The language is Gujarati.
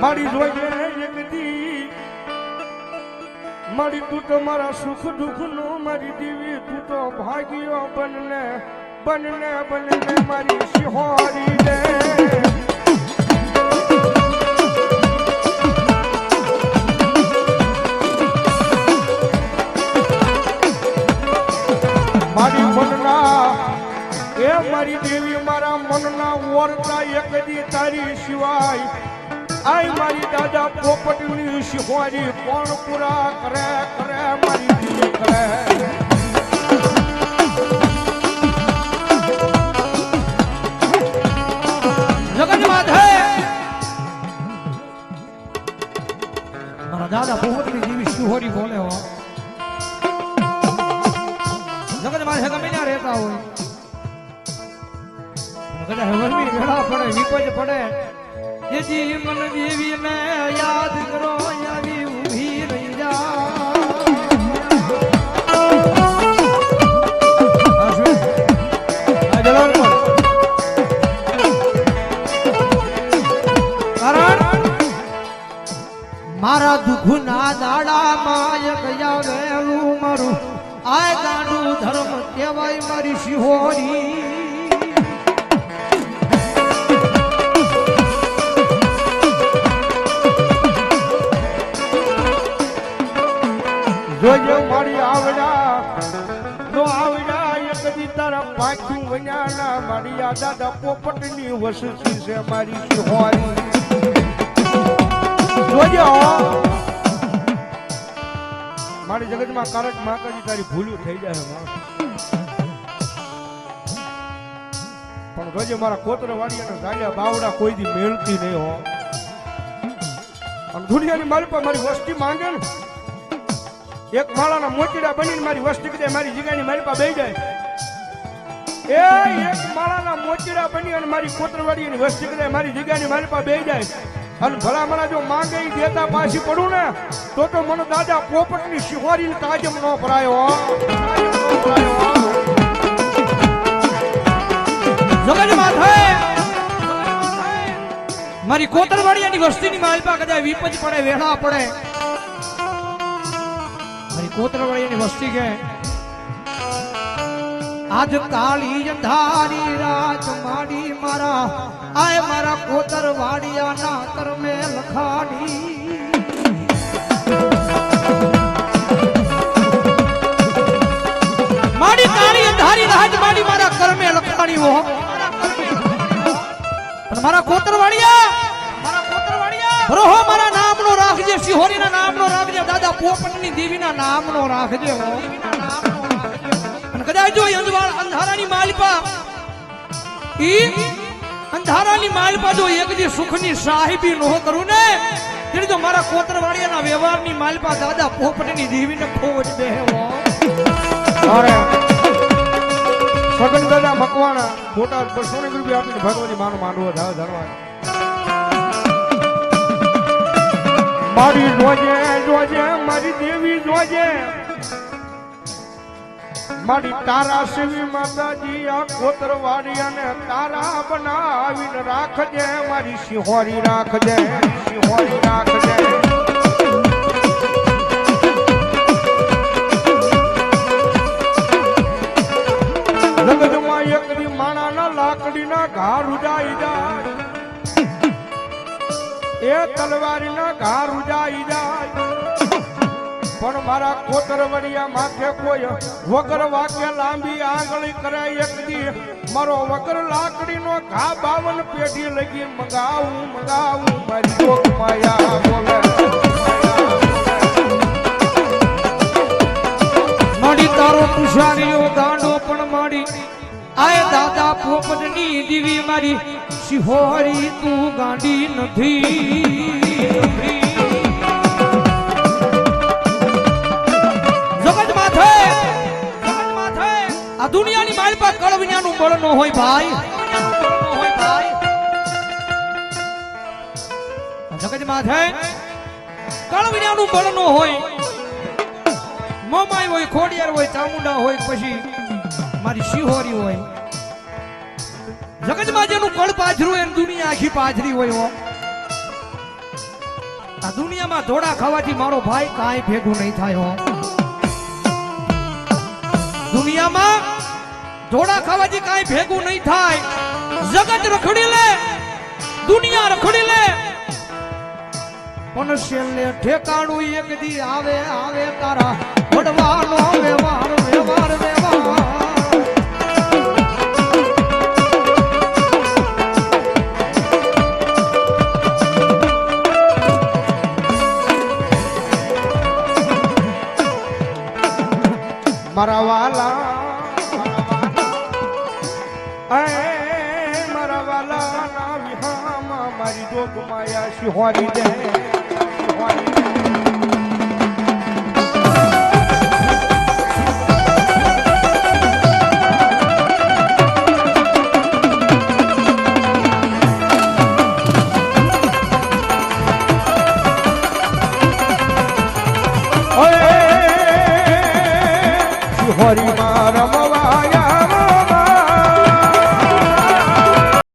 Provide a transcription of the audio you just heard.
મારી જોઈ એકદી મારી તું તો મારા સુખ દુઃખનું મારી દીવી તું તો ભાગ્યો બનને બનને બનને મારી શિહોરી રે. મારી દેવી, મારા મનના ઓરતા એકદી તારી સિવાય. આય મારી દાદા પોપટની શિહોરી કોણ પૂરા કરે કરે મારી દેવી કરે. દાદા પોહટની જેવી શિહોરી બોલે હો. જગત માથે ગમે ના રહેતા હોય. કદાચ વરમી પડે જેથી મન દેવી ને યાદ કરો આવી ઊભી મારા દુઃખના દાડામાં એક આવેલું મારું. આ ગાંડું ધર્મ કહેવાય મારી શિહોરી મારી આ દાદા પોપટની વસતી છે મારી શિહોરી જોજો. મારી જગતમાં કારક માતાજી તારી ભૂલું થઈ જાય પણ રોજે મારા કોતર વાડિયાના ઝાડિયા બાવડા કોઈ દી મેળતી નહીં હો. અને દુનિયાની મારી પર મારી વસ્તી માંગે ને. એક માળાના મોતીડા બનીને મારી વસ્તી કદે મારી જગ્યાની મારી પાસે બે જાય. એ એક માળાના મોચીડા બની અને મારી કોતરવાડીની વસ્તી બધા મારી જગ્યાની મારી પાસે બે જાય. અને ભલા મને જો માંગે દેતા પાછી પડું ને, તો તો મને દાદા પોપટની શિહોરી તાજમ નો ભરાયો મારી કોતરવાડિયાની વસ્તીની માલપા કદાચ વિપજ પડે વેળા પડે. મારી કોતરવાડિયાની વસ્તી કે આજ કાળી અંધારી રાત માડી મારા, આય મારા કોતરવાડિયાના કરમે લખાડી. માડી કાળી અંધારી રાત માડી મારા કરમે લખાડી હો. પણ મારા કોતરવાડિયા મારા કોતરવાડિયા રોહો મારા નામનો રાખજે સિહોરીના નામનો રાખજે, દાદા પોપટની દેવીના નામનો રાખજે હો. અને કદાચ જો અંધારાની માલિપા ઈ અંધારાની માલિપા જો એક દી સુખની સાહેબી નો કરું ને તેની તો મારા કોતરવાડિયાના વ્યવહારની માલિપા દાદા પોપટની દેવીને હો અરે. સગન દાદા મકવાણા, મોટા બસો ને રૂપિયા આપીને ભગવાનની માનો માંડવો ધાવ ધરવા મારી જોજે જોજે, મારી દેવી જોજે. મારી તારા શિવી માતાજી આ કોતરવાડી અને તારા બનાવીને રાખજે, મારી સિંહોરી રાખજે સિંહોરી રાખજે. જગતમાં એકદી માણાના લાકડીના ઘા રૂજાઈ જાય. એ તલવારીના ઘા રૂજાઈ જાય. મારા કોતરવડિયા માથે કોઈ વગર વાકે લાંબી આંગળી કરાય એકદી મારો વગર લાકડીનો ઘા બાવન પેઢી લગી મગાવું મગાવું. મારી માયા બોલે. માડી તારો તુષારીઓ દાંડો પણ માડી આય દાદા પોપટની દીવી મારી. શિહોરી તું ગાંડી નથી. દુનિયાની મારી પાસે કળ વિનાનું બળ ન હોય ભાઈ. જગત માથે કળ વિનાનું બળ ન હોય. મોમાઈ હોય, ખોડિયાર હોય, ચામુંડા હોય, પછી મારી શિહોરી હોય. જગતમાં જેનું કળ પાથરું એમ દુનિયા આખી પાથરી હોય આ દુનિયામાં ધોળા ખાવાથી મારો ભાઈ કાંઈ ભેગું નહીં થાય હો. દુનિયામાં ધોળા ખાવાથી કાંઈ ભેગું નહીં થાય. જગત રખડી લે, દુનિયા રખડી લે. પણ છેલ્લે ઠેકાણું એક દી આવે આવે તારા. વડવાનો વ્યવહાર વ્યવહાર વ્યવહાર. મારા વાલા મારા વાલા વિહામાં મારી જોગ માયા શિહોરી દે શિહોરી